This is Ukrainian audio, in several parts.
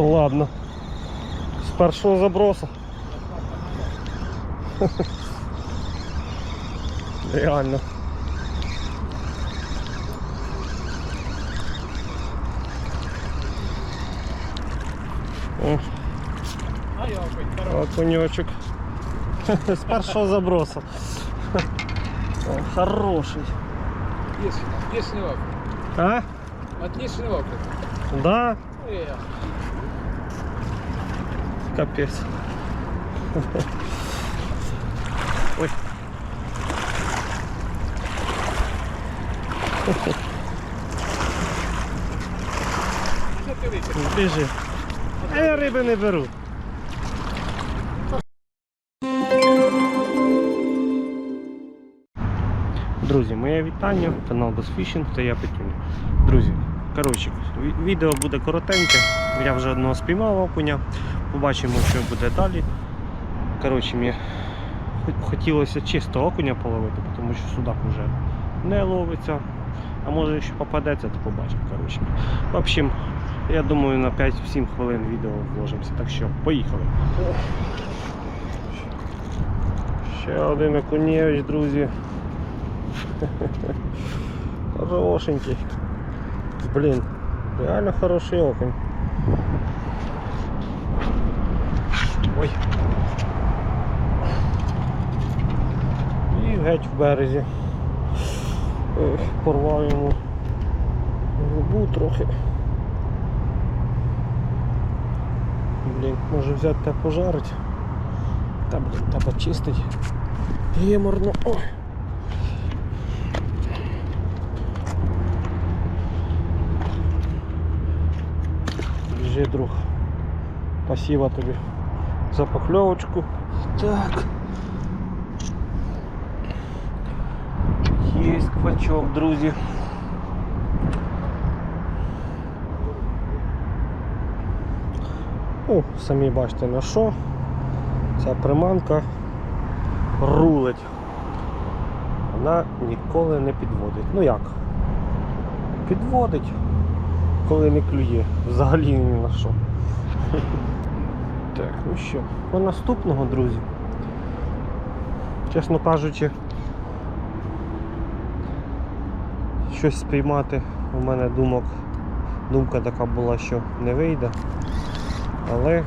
то ладно. С большого заброса. Реально. Окунечек. С першого заброса. Он хороший. Отличный окунь. А? Отличный окунь. Да. Эх. Капець. Ой. Біжи. А я риби не беру. Друзі, моє вітання, канал Безфішінг та я Петюня. Друзі, коротше, відео буде коротеньке. Я вже одного спіймав окуня. Побачимо, що буде далі. Коротше, мені хотілося чисто окуня половити, тому що судак вже не ловиться. А може якщо попадеться, то побачимо. Коротше. В общем, я думаю, на 5-7 хвилин відео вложимося. Так що, поїхали. Ще один окунєвич, друзі. Хорошенький. Блін, реально хороший окунь. Ой. І геть в березі. Порвав йому губу трохи. Блін, може взяти та пожарить. Та блін, та почистить. Геморно. Ой. Біжи, друг. Спасибо тобі за покльовочку. Так. Є квачок, друзі. Ну, самі бачите на що. Ця приманка рулить. Вона ніколи не підводить. Ну як? Підводить, коли не клює. Взагалі ні на що. Так, ну що, по наступного, друзі. Чесно кажучи, щось спіймати у мене думок, думка така була, що не вийде. Але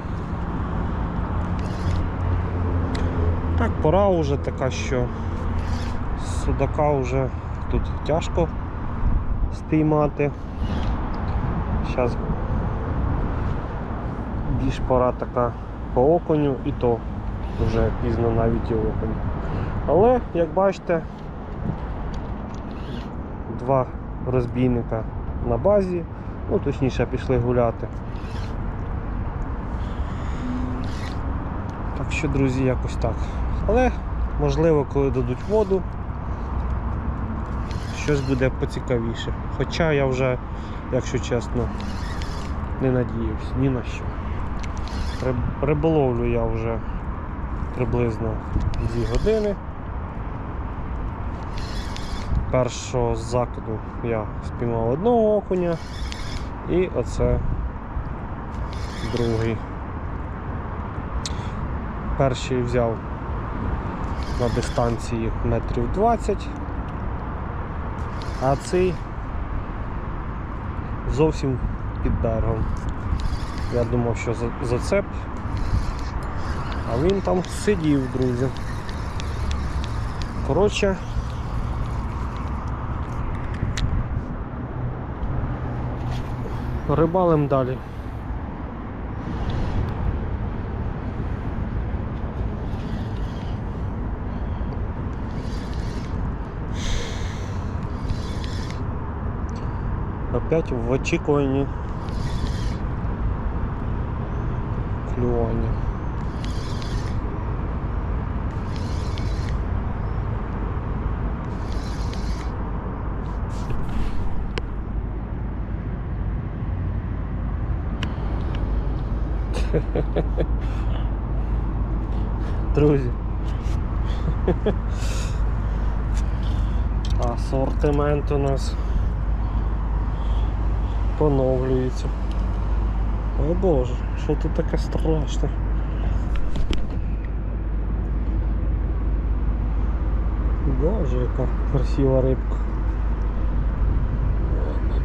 так, пора вже така, що судака вже тут тяжко спіймати. Зараз більш пора така по оконю і то вже пізно навіть і оконь. Але, як бачите, два розбійника на базі, ну точніше пішли гуляти. Так що, друзі, якось так. Але, можливо, коли дадуть воду, щось буде поцікавіше. Хоча я вже, якщо чесно, не надіюсь ні на що. Риб- Риболовлю я вже приблизно 2 години. Першого закиду я спіймав одного окуня і оце другий. Перший взяв на дистанції метрів 20, а цей зовсім під берегом. Я думав, що за- зацеп, а він там сидів, друзі. Коротше, рибалим далі. Опять в очікуванні клювання. Друзі. Асортимент у нас поновлюється. О боже, що тут таке страшне? Боже, яка красива рибка.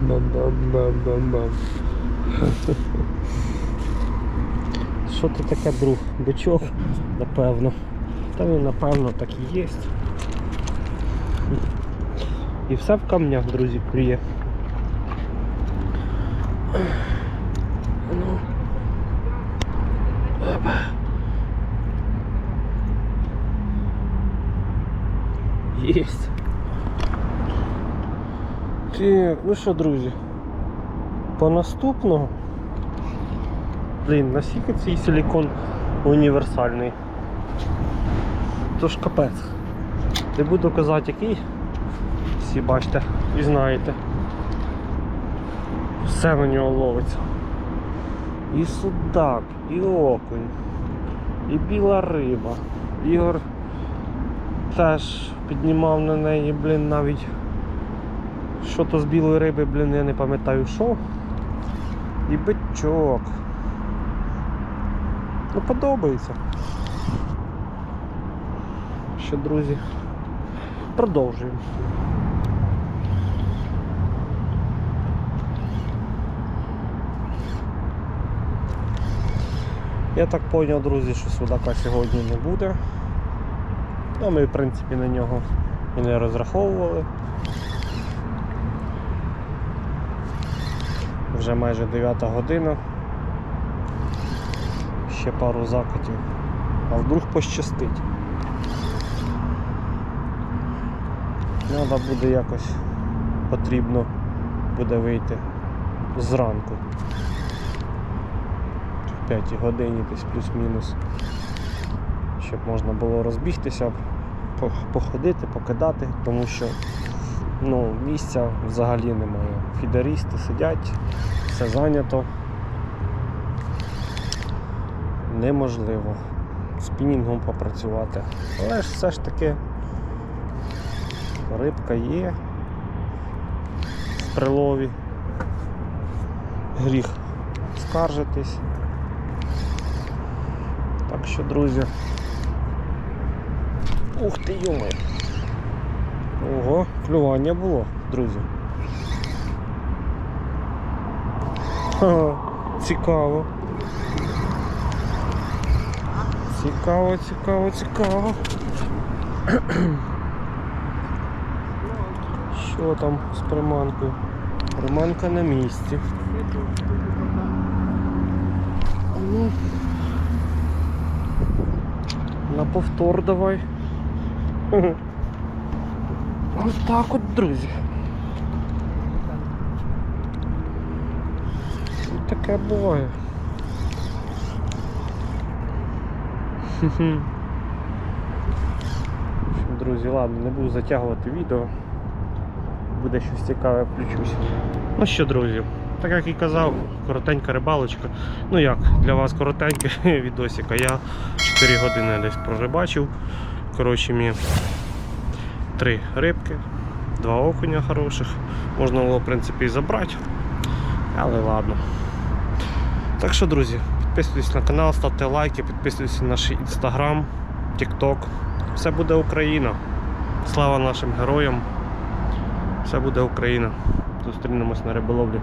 Бам-бам-бам-бам-бам. Що тут таке друг? Бичок, напевно. Та він напевно так і є. І все в камнях, друзі, клює. Ну. Опа. Єсть. Так, ну що, друзі? По наступного. Блін, наскільки цей силікон універсальний. Тож капець. Не буду казати який. Всі бачите і знаєте. Все на нього ловиться. І судак, і окунь, і біла риба. Ігор теж піднімав на неї, блін, навіть що то з білої риби, блін, я не пам'ятаю що. І бичок. Ну подобається. Що, друзі, продовжуємо. Я так зрозумів, друзі, що судака сьогодні не буде. Ну, ми, в принципі, на нього і не розраховували. Вже майже 9 година. Ще пару закатів. А вдруг пощастить. Треба буде якось потрібно буде вийти зранку. В 5 годині десь плюс-мінус. Щоб можна було розбігтися, походити, покидати, тому що ну, місця взагалі немає. Фідерісти сидять, все зайнято. Неможливо спінінгом попрацювати. Але ж все ж таки рибка є в прилові. Гріх скаржитись. Так що, друзі. Ух ти, йоми. Ого, клювання було, друзі. Ха, цікаво. Цікаво, цікаво, цікаво. Що там з приманкою? Приманка на місці. Ну, на повтор давай. Ось так от, друзі. Таке буває. Друзі, ладно, не буду затягувати відео. Буде щось цікаве, включусь. Ну що, друзі, так як і казав, коротенька рибалочка. Ну як, для вас коротенький відосик, а я 4 години десь прорибачив. Коротше, мені три рибки, два окуня хороших. Можна було, в принципі, і забрати. Але ладно. Так що, друзі, підписуйтесь на канал, ставте лайки, підписуйтесь на наш інстаграм, тікток. Все буде Україна. Слава нашим героям. Все буде Україна. Зустрінемось на риболовлі.